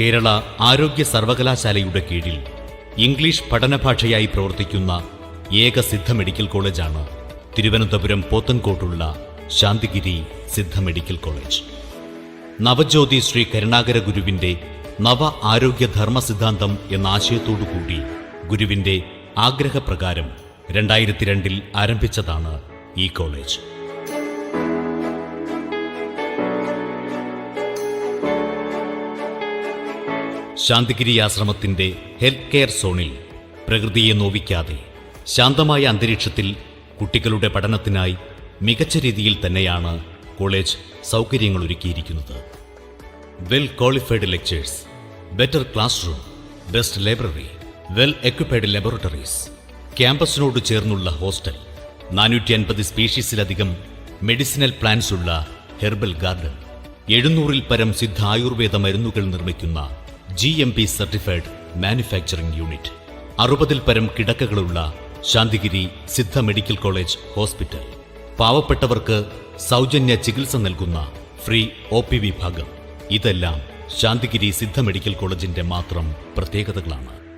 കേരള ആരോഗ്യ സർവകലാശാലയുടെ കീഴിൽ ഇംഗ്ലീഷ് പഠനഭാഷയായി പ്രവർത്തിക്കുന്ന ഏക സിദ്ധ മെഡിക്കൽ കോളേജാണ് തിരുവനന്തപുരം പോത്തൻകോട്ടുള്ള ശാന്തിഗിരി സിദ്ധ മെഡിക്കൽ കോളേജ്. നവജ്യോതി ശ്രീ കരുണാകര ഗുരുവിന്റെ നവ ആരോഗ്യ ധർമ്മ സിദ്ധാന്തം എന്ന ആശയത്തോടു കൂടി ഗുരുവിന്റെ ആഗ്രഹപ്രകാരം രണ്ടായിരത്തി രണ്ടിൽ ആരംഭിച്ചതാണ് ഈ കോളേജ്. ശാന്തിഗിരി ആശ്രമത്തിന്റെ ഹെൽത്ത് കെയർ സോണിൽ പ്രകൃതിയെ നോവിക്കാതെ ശാന്തമായ അന്തരീക്ഷത്തിൽ കുട്ടികളുടെ പഠനത്തിനായി മികച്ച രീതിയിൽ തന്നെയാണ് കോളേജ് സൗകര്യങ്ങൾ ഒരുക്കിയിരിക്കുന്നത്. Well qualified lectures better classroom best library well equipped laboratories ക്യാമ്പസിനോട് ചേർന്നുള്ള ഹോസ്റ്റൽ നാനൂറ്റി അൻപത് സ്പീഷീസിലധികം മെഡിസിനൽ പ്ലാന്റ്സ് ഉള്ള ഹെർബൽ ഗാർഡൻ എഴുന്നൂറിൽ പരം സിദ്ധ ആയുർവേദ മരുന്നുകൾ നിർമ്മിക്കുന്ന G M P certified manufacturing unit അറുപതിൽ പരം കിടക്കകളുള്ള Santhigiri Siddha medical college hospital. പാവപ്പെട്ടവർക്ക് സൗജന്യ ചികിത്സ നൽകുന്ന ഫ്രീ ഒ പി വിഭാഗം ഇതെല്ലാം ശാന്തിഗിരി സിദ്ധ മെഡിക്കൽ കോളേജിന്റെ മാത്രം പ്രത്യേകതകളാണ്.